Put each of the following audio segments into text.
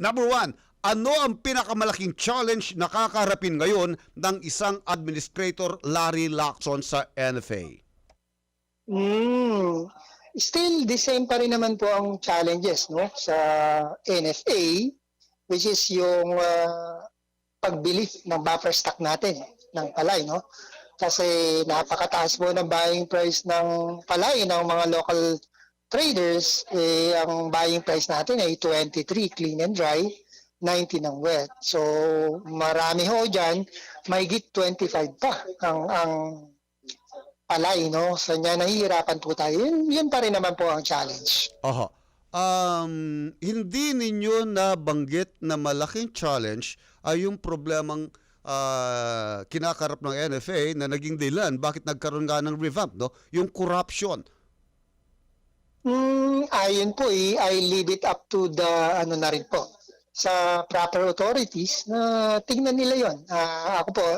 Number one, ano ang pinakamalaking challenge na kakaharapin ngayon ng isang administrator Larry Lacson sa NFA? Mm, still the same pa rin naman po ang challenges no sa NFA which is yung ah, pagbili ng buffer stock natin ng palay no kasi napakataas po ng buying price ng palay ng mga local traders eh ang buying price natin ay 23 clean and dry 90 ng wet so marami ho diyan may 25 pa ang ang palay, no? So, niya nahihirapan po tayo. Yun, yun pa rin naman po ang challenge. Aha. Um, hindi ninyo nabanggit na malaking challenge ay yung problemang ah, kinakarap ng NFA na naging dahilan bakit nagkaroon nga ng revamp, no? Yung corruption. Hmm, ayun po eh, I leave it up to the, ano na rin po, sa proper authorities na tingnan nila yon. Ah, ako po,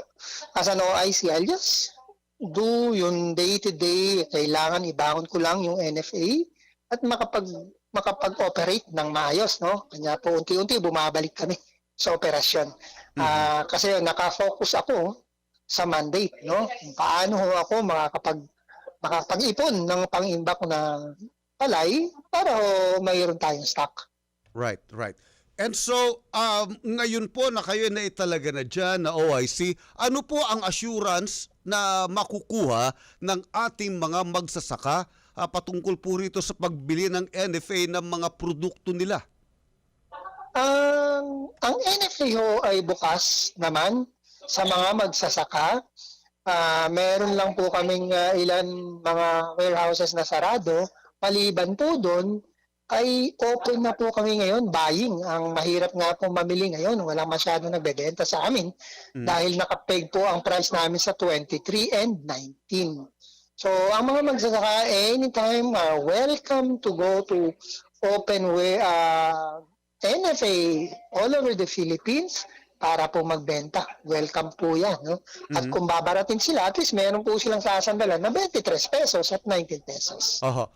as an OIC, I'll just do yung day-to-day, kailangan ibangon ko lang yung NFA at makapag makapag-operate ng maayos, no? Kanya po unti-unti bumabalik kami sa operasyon. Ah, kasi nakafocus ako sa mandate, no? Paano ako makakapag makapag-ipon ng pang-imbak na palay para ho mayroon tayong stock. Right, right. And so, um, ngayon po na kayo na italaga na dyan na OIC, ano po ang assurance na makukuha ng ating mga magsasaka ah, patungkol po rito sa pagbili ng NFA ng mga produkto nila? Ang ang NFA ho ay bukas naman sa mga magsasaka. Ah, meron lang po kaming ah, ilan mga warehouses na sarado. Maliban po doon, ay open na po kami ngayon buying. Ang mahirap nga po mamili ngayon, walang masyado nagbebenta sa amin Mm. dahil nakapeg po ang price namin sa 23 and 19. So, ang mga magsasaka anytime are welcome to go to open way uh, NFA all over the Philippines para po magbenta. Welcome po yan. No? At Mhm. kung babaratin sila, at least meron po silang sasandalan na 23 pesos at 19 pesos. Aha.